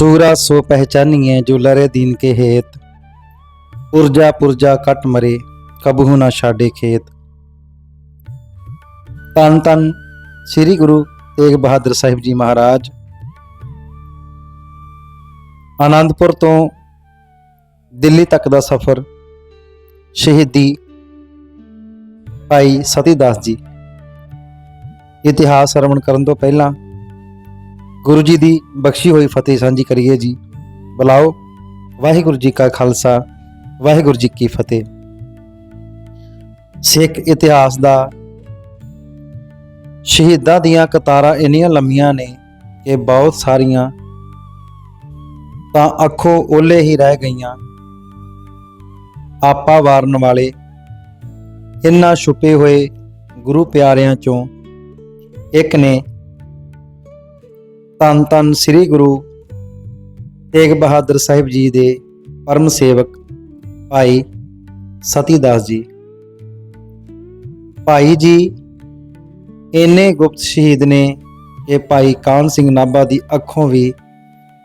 सूरा सो पहचानिए जो लरे दीन के हेत पुरजा पुरजा कट मरे कबहू ना छाडे खेत ਧੰਨ ਧੰਨ ਸ੍ਰੀ ਗੁਰੂ ਤੇਗ ਬਹਾਦਰ ਸਾਹਿਬ ਜੀ ਮਹਾਰਾਜ ਆਨੰਦਪੁਰ ਤੋਂ ਦਿੱਲੀ ਤੱਕ ਦਾ ਸਫ਼ਰ ਸ਼ਹੀਦੀ ਭਾਈ ਸਤੀਦਾਸ ਜੀ ਇਤਿਹਾਸ ਸਰਵਣ ਕਰਨ ਤੋਂ ਪਹਿਲਾਂ ਗੁਰੂ ਜੀ ਦੀ ਬਖਸ਼ੀ ਹੋਈ ਫਤਿਹ ਸਾਂਝੀ ਕਰੀਏ ਜੀ। ਬੁਲਾਓ। ਵਾਹਿਗੁਰੂ ਜੀ ਕਾ ਖਾਲਸਾ, ਵਾਹਿਗੁਰੂ ਜੀ ਕੀ ਫਤਿਹ। ਸਿੱਖ ਇਤਿਹਾਸ ਦਾ ਸ਼ਹੀਦਾਂ ਦੀਆਂ ਕਤਾਰਾਂ ਇੰਨੀਆਂ ਲੰਮੀਆਂ ਨੇ ਕਿ ਬਹੁਤ ਸਾਰੀਆਂ ਤਾਂ ਅੱਖੋਂ ਓਲੇ ਹੀ ਰਹਿ ਗਈਆਂ। ਆਪਾ ਵਾਰਨ ਵਾਲੇ ਇੰਨਾ ਛੁਪੇ ਹੋਏ ਗੁਰੂ ਪਿਆਰਿਆਂ ਚੋਂ ਇੱਕ ਨੇ ਧੰਨ ਧੰਨ ਸ੍ਰੀ ਗੁਰੂ ਤੇਗ ਬਹਾਦਰ ਸਾਹਿਬ ਜੀ ਦੇ ਪਰਮ ਸੇਵਕ ਭਾਈ ਸਤੀਦਾਸ ਜੀ। ਭਾਈ ਜੀ, ਇੰਨੇ ਗੁਪਤ ਸ਼ਹੀਦ ਨੇ ਕਿ ਭਾਈ ਕਾਨ ਸਿੰਘ ਨਾਭਾ ਦੀ ਅੱਖੋਂ ਵੀ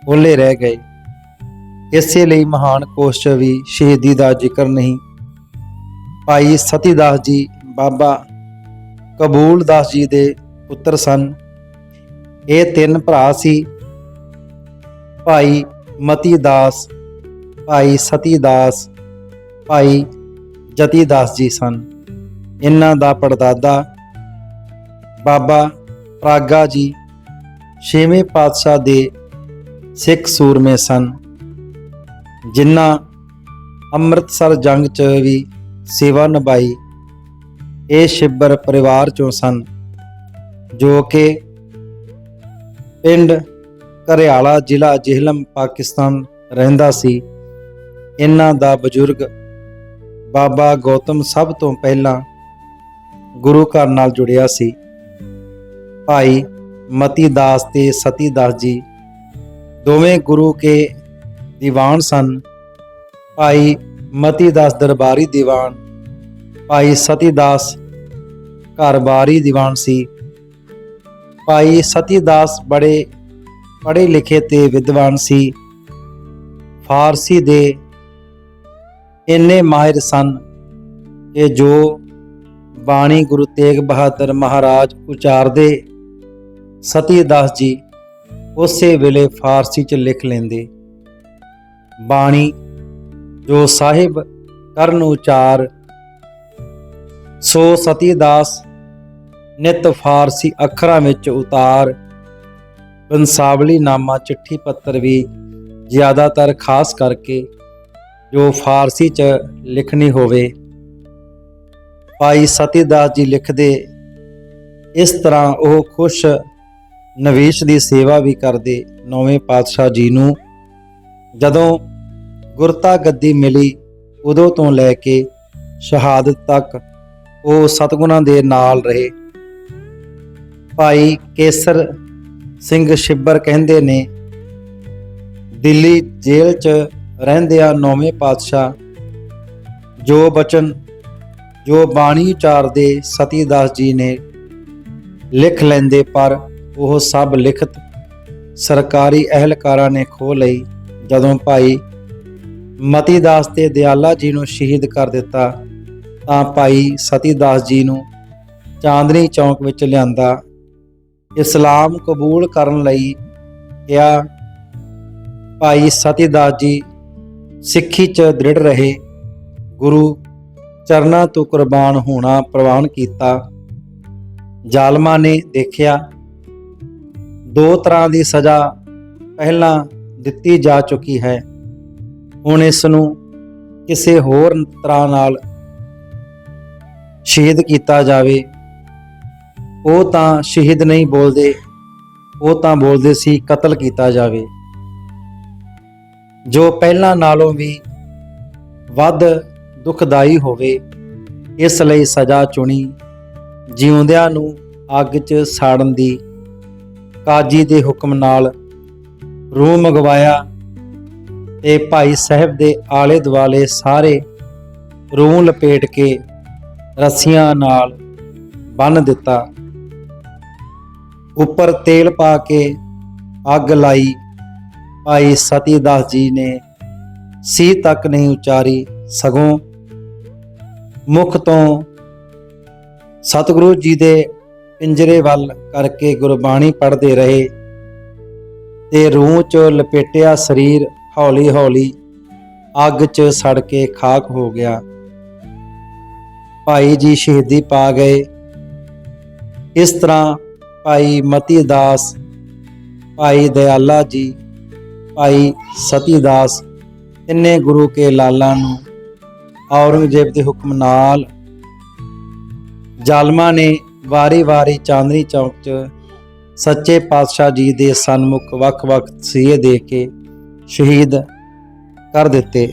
ਓਲੇ ਰਹਿ ਗਏ। ਇਸੇ ਲਈ ਮਹਾਨ ਕੋਸ਼ ਵੀ ਸ਼ਹੀਦੀ ਦਾ ਜ਼ਿਕਰ ਨਹੀਂ। ਭਾਈ ਸਤੀਦਾਸ ਜੀ ਬਾਬਾ ਕਬੂਲ ਦਾਸ ਜੀ ਦੇ ਪੁੱਤਰ ਸਨ। ਇਹ ਤਿੰਨ ਭਰਾ ਸੀ। ਭਾਈ ਮਤੀ ਦਾਸ, ਭਾਈ ਸਤੀ ਦਾਸ, ਭਾਈ ਜਤੀ ਦਾਸ ਜੀ ਸਨ। ਇਹਨਾਂ ਦਾ ਪੜਦਾਦਾ ਬਾਬਾ ਪ੍ਰਾਗਾ ਜੀ ਛੇਵੇਂ ਪਾਤਸ਼ਾਹ ਦੇ ਸਿੱਖ ਸੂਰਮੇ ਸਨ, ਜਿਨ੍ਹਾਂ ਅੰਮ੍ਰਿਤਸਰ ਜੰਗ 'ਚ ਵੀ ਸੇਵਾ ਨਿਭਾਈ। ਇਹ ਸ਼ਿਬਰ ਪਰਿਵਾਰ ਚੋਂ ਸਨ, ਜੋ ਕਿ ਪਿੰਡ ਘਰਿਆਲਾ ਜ਼ਿਲ੍ਹਾ ਜੇਹਲਮ, ਪਾਕਿਸਤਾਨ ਰਹਿੰਦਾ ਸੀ। ਇਹਨਾਂ ਦਾ ਬਜ਼ੁਰਗ ਬਾਬਾ ਗੌਤਮ ਸਭ ਤੋਂ ਪਹਿਲਾਂ ਗੁਰੂ ਘਰ ਨਾਲ ਜੁੜਿਆ ਸੀ। ਭਾਈ ਮਤੀ ਦਾਸ ਤੇ ਸਤੀ ਦਾਸ ਜੀ ਦੋਵੇਂ ਗੁਰੂ ਕੇ ਦੀਵਾਨ ਸਨ। ਭਾਈ ਮਤੀ ਦਾਸ ਦਰਬਾਰੀ ਦੀਵਾਨ, ਭਾਈ ਸਤੀ ਦਾਸ ਘਰਬਾਰੀ ਦੀਵਾਨ ਸੀ। ਭਾਈ ਸਤੀ ਦਾਸ ਬੜੇ ਪੜ੍ਹੇ ਲਿਖੇ ਤੇ ਵਿਦਵਾਨ ਸੀ। ਫਾਰਸੀ ਦੇ ਇੰਨੇ ਮਾਹਿਰ ਸਨ ਕਿ ਜੋ ਬਾਣੀ ਗੁਰੂ ਤੇਗ ਬਹਾਦਰ ਮਹਾਰਾਜ ਉਚਾਰਦੇ ਸਤੀ ਦਾਸ ਜੀ ਉਸੇ ਵੇਲੇ ਫਾਰਸੀ ਚ ਲਿਖ ਲੈਂਦੇ। ਬਾਣੀ ਜੋ ਸਾਹਿਬ ਕਰਨ ਉਚਾਰ, ਸੋ ਸਤੀ ਦਾਸ ਨਿਤ ਫਾਰਸੀ ਅੱਖਰਾਂ ਵਿੱਚ ਉਤਾਰ। ਬੰਸਾਵਲੀ ਨਾਮਾ ਚਿੱਠੀ ਪੱਤਰ ਵੀ ਜ਼ਿਆਦਾਤਰ ਖਾਸ ਕਰਕੇ ਜੋ ਫਾਰਸੀ ਚ ਲਿਖਣੀ ਹੋਵੇ। ਭਾਈ ਸਤੀਦਾਸ ਜੀ ਲਿਖਦੇ, ਇਸ ਤਰ੍ਹਾਂ ਉਹ ਖੁਸ਼ ਨਵੇਸ਼ ਦੀ ਸੇਵਾ ਵੀ ਕਰਦੇ ਨੌਵੇਂ ਪਾਤਸ਼ਾਹ ਜੀ ਨੂੰ। ਜਦੋਂ ਗੁਰਤਾ ਗੱਦੀ ਮਿਲੀ, ਉਦੋਂ ਤੋਂ ਲੈ ਕੇ ਸ਼ਹਾਦਤ ਤੱਕ ਉਹ ਸਤਗੁਰਾਂ ਦੇ ਨਾਲ ਰਹੇ। ਭਾਈ ਕੇਸਰ ਸਿੰਘ ਸ਼ਿੱਬਰ ਕਹਿੰਦੇ ਨੇ, ਦਿੱਲੀ ਜੇਲ੍ਹ 'ਚ ਰਹਿੰਦਿਆਂ ਨੌਵੇਂ ਪਾਤਸ਼ਾਹ, ਜੋ ਬਚਨ, ਜੋ ਬਾਣੀ ਉਚਾਰਦੇ ਸਤੀਦਾਸ ਜੀ ਨੇ ਲਿਖ ਲੈਂਦੇ, ਪਰ ਉਹ ਸਭ ਲਿਖਤ ਸਰਕਾਰੀ ਅਹਿਲਕਾਰਾਂ ਨੇ ਖੋ ਲਈ, ਜਦੋਂ ਭਾਈ ਮਤੀਦਾਸ ਤੇ ਦਿਆਲਾ ਜੀ ਨੂੰ ਸ਼ਹੀਦ ਕਰ ਦਿੱਤਾ, ਤਾਂ ਭਾਈ ਸਤੀਦਾਸ ਜੀ ਨੂੰ ਚਾਂਦਨੀ ਚੌਂਕ ਵਿੱਚ ਲਿਆਂਦਾ ਇਸਲਾਮ ਕਬੂਲ ਕਰਨ ਲਈ ਕਿਹਾ, ਭਾਈ ਸਤੀਦਾਸ ਜੀ, ਸਿੱਖੀ 'ਚ ਦ੍ਰਿੜ ਰਹੇ। ਗੁਰੂ ਚਰਨਾਂ ਤੋਂ ਕੁਰਬਾਨ ਹੋਣਾ ਪ੍ਰਵਾਨ ਕੀਤਾ। ਜ਼ਾਲਮਾਂ ਨੇ ਦੇਖਿਆ, ਦੋ ਤਰ੍ਹਾਂ ਦੀ ਸਜ਼ਾ ਪਹਿਲਾਂ ਦਿੱਤੀ ਜਾ ਚੁੱਕੀ ਹੈ। ਹੁਣ ਇਸ ਨੂੰ ਕਿਸੇ ਹੋਰ ਤਰ੍ਹਾਂ ਨਾਲ ਸ਼ਹੀਦ ਕੀਤਾ ਜਾਵੇ। ਉਹ ਤਾਂ ਸ਼ਹੀਦ ਨਹੀਂ ਬੋਲਦੇ, ਉਹ ਤਾਂ ਬੋਲਦੇ ਸੀ ਕਤਲ ਕੀਤਾ ਜਾਵੇ। ਜੋ ਪਹਿਲਾਂ ਨਾਲੋਂ ਵੀ ਵੱਧ ਦੁਖਦਾਈ ਹੋਵੇ, ਇਸ ਲਈ ਸਜ਼ਾ ਚੁਣੀ, ਜਿਉਂਦਿਆਂ ਨੂੰ ਅੱਗ 'ਚ ਸਾੜਨ ਦੀ ਕਾਜੀ ਦੇ ਹੁਕਮ ਨਾਲ ਰੂਹ ਮੰਗਵਾਇਆ ਤੇ ਭਾਈ ਸਾਹਿਬ ਦੇ ਆਲੇ ਦੁਆਲੇ ਸਾਰੇ ਰੂਹ ਲਪੇਟ ਕੇ ਰੱਸੀਆਂ ਨਾਲ ਬੰਨ ਦਿੱਤਾ। ਉੱਪਰ ਤੇਲ ਪਾ ਕੇ ਅੱਗ ਲਾਈ। ਭਾਈ ਸਤੀਦਾਸ ਜੀ ਨੇ ਸੀ ਤੱਕ ਨਹੀਂ ਉਚਾਰੀ ਸਗੋਂ ਮੁਖ ਤੋਂ ਸਤਿਗੁਰੂ ਜੀ ਦੇ ਪਿੰਜਰੇ ਵੱਲ ਕਰਕੇ ਗੁਰਬਾਣੀ ਪੜ੍ਹਦੇ ਰਹੇ ਤੇ ਰੂਹ 'ਚ ਲਪੇਟਿਆ ਸਰੀਰ ਹੌਲੀ ਹੌਲੀ ਅੱਗ 'ਚ ਸੜ ਕੇ ਖਾਕ ਹੋ ਗਿਆ। ਭਾਈ ਜੀ ਸ਼ਹੀਦੀ ਪਾ ਗਏ। ਇਸ ਤਰ੍ਹਾਂ ਭਾਈ ਮਤੀ ਦਾਸ ਭਾਈ ਦਿਆਲਾ ਜੀ, ਭਾਈ ਸਤੀ ਦਾਸ ਤਿੰਨੇ ਗੁਰੂ ਕੇ ਲਾਲਾਂ ਨੂੰ ਔਰੰਗਜ਼ੇਬ ਦੇ ਹੁਕਮ ਨਾਲ ਜ਼ਾਲਮਾਂ ਨੇ ਵਾਰੀ-ਵਾਰੀ ਚਾਂਦਨੀ ਚੌਕ 'ਚ ਸੱਚੇ ਪਾਤਸ਼ਾਹ ਜੀ ਦੇ ਸਨਮੁਖ ਵੱਖ-ਵੱਖ ਸੀਏ ਦੇ ਕੇ ਸ਼ਹੀਦ ਕਰ ਦਿੱਤੇ।